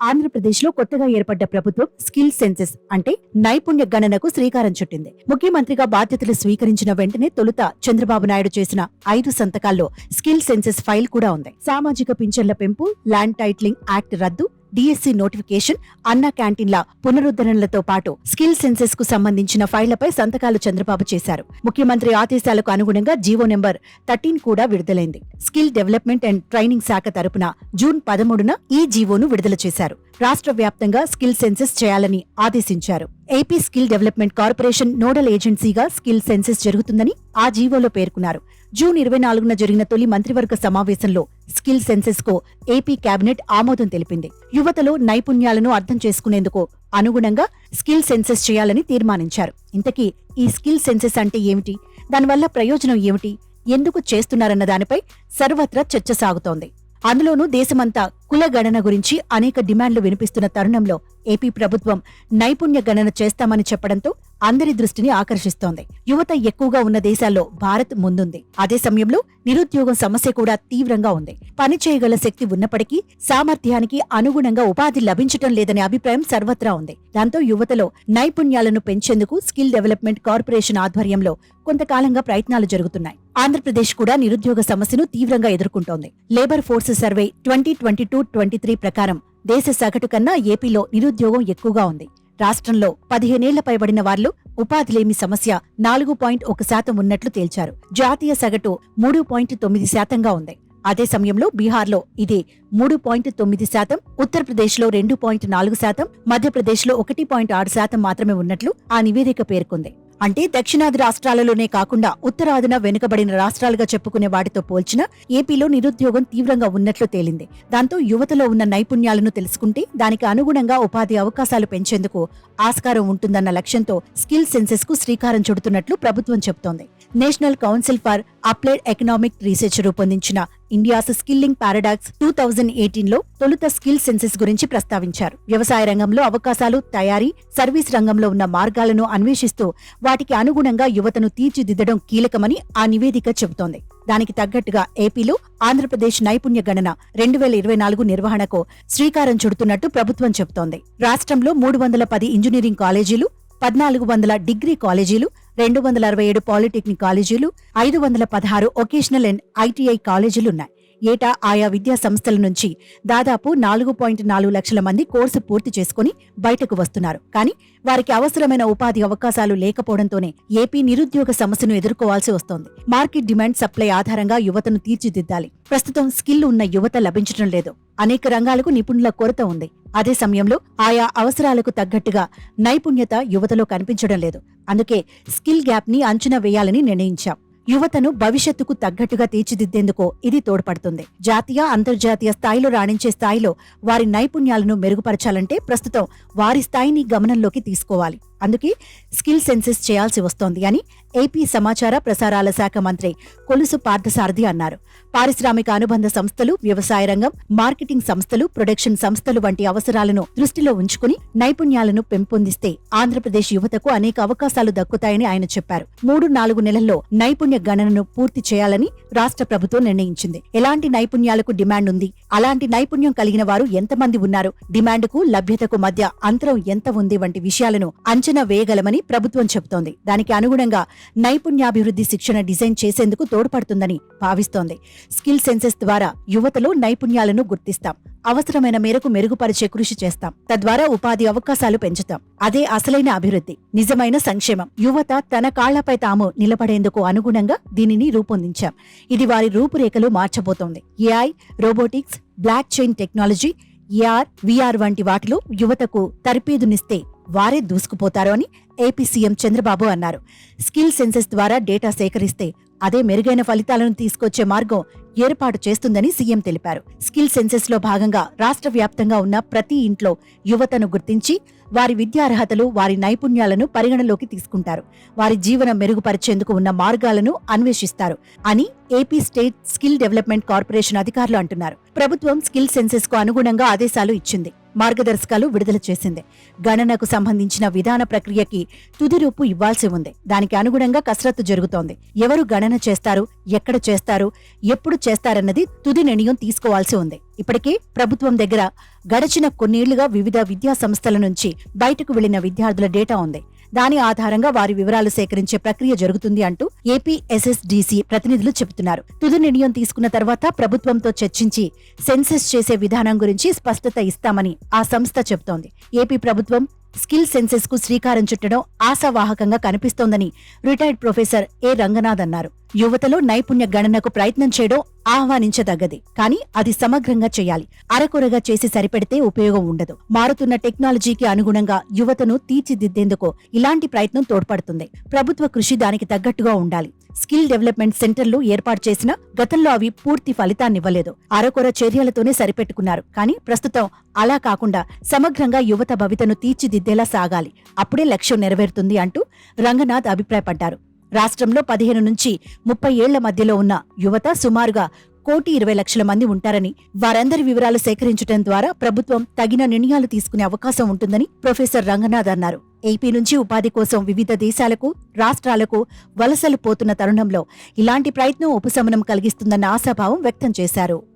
ఆంధ్రప్రదేశ్లో కొత్తగా ఏర్పడ్డ ప్రభుత్వం స్కిల్ సెన్సెస్ అంటే నైపుణ్య గణనకు శ్రీకారం చుట్టింది. ముఖ్యమంత్రిగా బాధ్యతలు స్వీకరించిన వెంటనే తొలుత చంద్రబాబు నాయుడు చేసిన ఐదు సంతకాల్లో స్కిల్ సెన్సెస్ ఫైల్ కూడా ఉంది. సామాజిక పింఛన్ల పెంపు ల్యాండ్ టైటిలింగ్ యాక్ట్ రద్దు డిఎస్సి నోటిఫికేషన్ అన్నా క్యాంటీన్ల పునరుద్ధరణలతో పాటు స్కిల్ సెన్సెస్కు సంబంధించిన ఫైళ్ళపై సంతకాలు చంద్రబాబు చేశారు. ముఖ్యమంత్రి ఆదేశాలకు అనుగుణంగా జీవో నెంబర్ థర్టీన్ కూడా విడుదలైంది. స్కిల్ డెవలప్మెంట్ అండ్ ట్రైనింగ్ శాఖ తరపున జూన్ పదమూడున ఈ జీవోను విడుదల చేశారు. రాష్ట్ర వ్యాప్తంగా స్కిల్ సెన్సెస్ చేయాలని ఆదేశించారు. AP skill development corporation nodal ఏజెన్సీగా skill census జరుగుతుందని ఆ జీవోలో పేర్కొన్నారు. జూన్ ఇరవై నాలుగున జరిగిన తొలి మంత్రివర్గ సమావేశంలో స్కిల్ సెన్సెస్కు ఏపీ కేబినెట్ ఆమోదం తెలిపింది. యువతలో నైపుణ్యాలను అర్థం చేసుకునేందుకు అనుగుణంగా స్కిల్ సెన్సెస్ చేయాలని తీర్మానించారు. ఇంతకీ ఈ స్కిల్ సెన్సెస్ అంటే ఏమిటి? దానివల్ల ప్రయోజనం ఏమిటి? ఎందుకు చేస్తున్నారన్న దానిపై సర్వత్రా చర్చ సాగుతోంది. అందులోనూ దేశమంతా కుల గణన గురించి అనేక డిమాండ్లు వినిపిస్తున్న తరుణంలో ఏపీ ప్రభుత్వం నైపుణ్య గణన చేస్తామని చెప్పడంతో అందరి దృష్టిని ఆకర్షిస్తోంది. యువత ఎక్కువగా ఉన్న దేశాల్లో భారత్ ముందుంది. అదే సమయంలో నిరుద్యోగం సమస్య కూడా తీవ్రంగా ఉంది. పని చేయగల శక్తి ఉన్నప్పటికీ సామర్థ్యానికి అనుగుణంగా ఉపాధి లభించటం లేదనే అభిప్రాయం సర్వత్రా ఉంది. దాంతో యువతలో నైపుణ్యాలను పెంచేందుకు స్కిల్ డెవలప్మెంట్ కార్పొరేషన్ ఆధ్వర్యంలో కొంతకాలంగా ప్రయత్నాలు జరుగుతున్నాయి. ఆంధ్రప్రదేశ్ కూడా నిరుద్యోగ సమస్యను తీవ్రంగా ఎదుర్కొంటోంది. Labour force survey twenty twenty two twenty three ప్రకారం దేశ సగటు కన్నా ఏపీలో నిరుద్యోగం ఎక్కువగా ఉంది. రాష్ట్రంలో పదిహేనేళ్ళ పైబడిన వారిలో ఉపాధిలేమి సమస్య నాలుగు పాయింట్ ఒక శాతం ఉన్నట్లు తేల్చారు. జాతీయ సగటు మూడు పాయింట్ తొమ్మిది శాతంగా ఉంది. అదే సమయంలో బీహార్లో ఇది మూడు పాయింట్ తొమ్మిది శాతం ఉత్తరప్రదేశ్లో రెండు పాయింట్ నాలుగు శాతం మధ్యప్రదేశ్లో ఒకటి పాయింట్ ఆరు శాతం మాత్రమే ఉన్నట్లు ఆ నివేదిక పేర్కొంది. అంటే దక్షిణాది రాష్ట్రాలలోనే కాకుండా ఉత్తరాదిన వెనుకబడిన రాష్ట్రాలుగా చెప్పుకునే వాటితో పోల్చిన ఏపీలో నిరుద్యోగం తీవ్రంగా ఉన్నట్లు తేలింది. దాంతో యువతలో ఉన్న నైపుణ్యాలను తెలుసుకుంటే దానికి అనుగుణంగా ఉపాధి అవకాశాలు పెంచేందుకు ఆస్కారం ఉంటుందన్న లక్ష్యంతో స్కిల్ సెన్సెస్కు శ్రీకారం చుడుతున్నట్లు ప్రభుత్వం చెబుతోంది national council for applied economic research రూపొందించిన India's skilling paradox two thousand ఎయిటీన్లో తొలుత స్కిల్ సెన్సెస్ గురించి ప్రస్తావించారు. వ్యవసాయ రంగంలో అవకాశాలు తయారీ సర్వీస్ రంగంలో ఉన్న మార్గాలను అన్వేషిస్తూ వాటికి అనుగుణంగా యువతను తీర్చిదిద్దడం కీలకమని ఆ నివేదిక చెబుతోంది. దానికి తగ్గట్టుగా ఏపీలో ఆంధ్రప్రదేశ్ నైపుణ్య గణన రెండు వేల ఇరవై నాలుగు నిర్వహణకు శ్రీకారం చుడుతున్నట్టు ప్రభుత్వం చెబుతోంది. రాష్ట్రంలో మూడు వందల పది ఇంజనీరింగ్ కాలేజీలు పద్నాలుగు వందల డిగ్రీ కాలేజీలు రెండు వందల అరవై ఏడు పాలిటెక్నిక్ కాలేజీలు ఐదు వందల పదహారు ఒకేషనల్ అండ్ ఐటీఐ కాలేజీలున్నాయి. ఏటా ఆయా విద్యా సంస్థల నుంచి దాదాపు నాలుగు పాయింట్ నాలుగు లక్షల మంది కోర్సు పూర్తి చేసుకుని బయటకు వస్తున్నారు. కానీ వారికి అవసరమైన ఉపాధి అవకాశాలు లేకపోవడంతోనే ఏపీ నిరుద్యోగ సమస్యను ఎదుర్కోవాల్సి వస్తోంది. మార్కెట్ డిమాండ్ సప్లై ఆధారంగా యువతను తీర్చిదిద్దాలి. ప్రస్తుతం స్కిల్ ఉన్న యువత లభించడం లేదు. అనేక రంగాలకు నిపుణుల కొరత ఉంది. అదే సమయంలో ఆయా అవసరాలకు తగ్గట్టుగా నైపుణ్యత యువతలో కనిపించడం లేదు. అందుకే స్కిల్ గ్యాప్ని అంచనా వేయాలని నిర్ణయించాం. యువతను భవిష్యత్తుకు తగ్గట్టుగా తీర్చిదిద్దేందుకు ఇది తోడ్పడుతుంది. జాతీయ అంతర్జాతీయ స్థాయిలో రాణించే స్థాయిలో వారి నైపుణ్యాలను మెరుగుపరచాలంటే ప్రస్తుతం వారి స్థాయిని గమనంలోకి తీసుకోవాలి. అందుకే స్కిల్ సెన్సెస్ చేయాల్సి వస్తోంది అని ఏపీ సమాచార ప్రసారాల శాఖ మంత్రి కొలుసు పార్థసారథి అన్నారు. పారిశ్రామిక అనుబంధ సంస్థలు వ్యవసాయ రంగం మార్కెటింగ్ సంస్థలు ప్రొడక్షన్ సంస్థలు వంటి అవసరాలను దృష్టిలో ఉంచుకుని నైపుణ్యాలను పెంపొందిస్తే ఆంధ్రప్రదేశ్ యువతకు అనేక అవకాశాలు దక్కుతాయని ఆయన చెప్పారు. మూడు నాలుగు నెలల్లో నైపుణ్య గణనను పూర్తి చేయాలని రాష్ట్ర ప్రభుత్వం నిర్ణయించింది. ఎలాంటి నైపుణ్యాలకు డిమాండ్ ఉంది? అలాంటి నైపుణ్యం కలిగిన వారు ఎంతమంది ఉన్నారు? డిమాండ్కు లభ్యతకు మధ్య అంతరం ఎంత ఉంది? వంటి విషయాలను అంచనా వేయగలమని ప్రభుత్వం చెబుతోంది. దానికి అనుగుణంగా నైపుణ్యాభివృద్ధి శిక్షణ డిజైన్ చేసేందుకు తోడ్పడుతుందని భావిస్తోంది. స్కిల్ సెన్సెస్ ద్వారా యువతలో నైపుణ్యాలను గుర్తిస్తాం. అవసరమైన మేరకు మెరుగుపరిచే కృషి చేస్తాం. తద్వారా ఉపాధి అవకాశాలు పెంచుతాం. అదే అసలైన అభివృద్ధి. నిజమైన సంక్షేమం. యువత తన కాళ్ళపై తాము నిలబడేందుకు అనుగుణంగా దీనిని రూపొందించాం. ఇది వారి రూపురేఖలు మార్చబోతోంది. AI robotics blockchain technology AR VR వంటి వాటిలో యువతకు తర్పీదునిస్తే వారే దూసుకుపోతారు అని ఏపీ సీఎం చంద్రబాబు అన్నారు. స్కిల్ సెన్సెస్ ద్వారా డేటా సేకరిస్తే అదే మెరుగైన ఫలితాలను తీసుకొచ్చే మార్గం ఏర్పాటు చేస్తుందని సీఎం తెలిపారు. స్కిల్ సెన్సెస్లో భాగంగా రాష్ట్ర వ్యాప్తంగా ఉన్న ప్రతి ఇంట్లో యువతను గుర్తించి వారి విద్యార్హతలు వారి నైపుణ్యాలను పరిగణలోకి తీసుకుంటారు. వారి జీవనం మెరుగుపరిచేందుకు ఉన్న మార్గాలను అన్వేషిస్తారు అని AP state skill development corporation అధికారులు అంటున్నారు. ప్రభుత్వం స్కిల్ సెన్సెస్కు అనుగుణంగా ఆదేశాలు ఇచ్చింది. మార్గదర్శకాలు విడుదల చేసింది. గణనకు సంబంధించిన విధాన ప్రక్రియకి తుది రూపు ఇవ్వాల్సి ఉంది. దానికి అనుగుణంగా కసరత్తు జరుగుతోంది. ఎవరు గణన చేస్తారు? ఎక్కడ చేస్తారు? ఎప్పుడు చేస్తారన్నది తుది నిర్ణయం తీసుకోవాల్సి ఉంది. ఇప్పటికే ప్రభుత్వం దగ్గర గడిచిన కొన్నేళ్ళుగా వివిధ విద్యా సంస్థల నుంచి బయటకు వెళ్ళిన విద్యార్థుల డేటా ఉంది. దాని ఆధారంగా వారి వివరాలు సేకరించే ప్రక్రియ జరుగుతుంది అంటూ ఏపీ ఎస్ఎస్డిసి ప్రతినిధులు చెబుతున్నారు. తుది నిర్ణయం తీసుకున్న తర్వాత ప్రభుత్వంతో చర్చించి సెన్సెస్ చేసే విధానం గురించి స్పష్టత ఇస్తామని ఆ సంస్థ చెబుతోంది. ఏపీ ప్రభుత్వం స్కిల్ సెన్సెస్కు శ్రీకారం చుట్టడం ఆశావాహకంగా కనిపిస్తోందని రిటైర్డ్ ప్రొఫెసర్ ఏ రంగనాథ్ అన్నారు. యువతలో నైపుణ్య గణనకు ప్రయత్నం చేయడం ఆహ్వానించదగ్గది కానీ అది సమగ్రంగా చేయాలి. అరకొరగా చేసి సరిపెడితే ఉపయోగం ఉండదు. మారుతున్న టెక్నాలజీకి అనుగుణంగా యువతను తీర్చిదిద్దేందుకు ఇలాంటి ప్రయత్నం తోడ్పడుతుంది. ప్రభుత్వ కృషి దానికి తగ్గట్టుగా ఉండాలి. స్కిల్ డెవలప్మెంట్ సెంటర్లు ఏర్పాటు చేసిన గతంలో అవి పూర్తి ఫలితాన్నివ్వలేదు. అరకొర చర్యలతోనే సరిపెట్టుకున్నారు. కానీ ప్రస్తుతం అలా కాకుండా సమగ్రంగా యువత భవితను తీర్చిదిద్దేలా సాగాలి. అప్పుడే లక్ష్యం నెరవేరుతుంది అంటూ రంగనాథ్ అభిప్రాయపడ్డారు. రాష్ట్రంలో పదిహేను నుంచి ముప్పై ఏళ్ళ మధ్యలో ఉన్న యువత సుమారుగా కోటి ఇరవై లక్షల మంది ఉంటారని వారందరి వివరాలు సేకరించడం ద్వారా ప్రభుత్వం తగిన నిర్ణయాలు తీసుకునే అవకాశం ఉంటుందని ప్రొఫెసర్ రంగనాథ్ అన్నారు. ఏపీ నుంచి ఉపాధి కోసం వివిధ దేశాలకు రాష్ట్రాలకు వలసలు పోతున్న తరుణంలో ఇలాంటి ప్రయత్నం ఉపశమనం కలిగిస్తుందన్న ఆశాభావం వ్యక్తం చేశారు.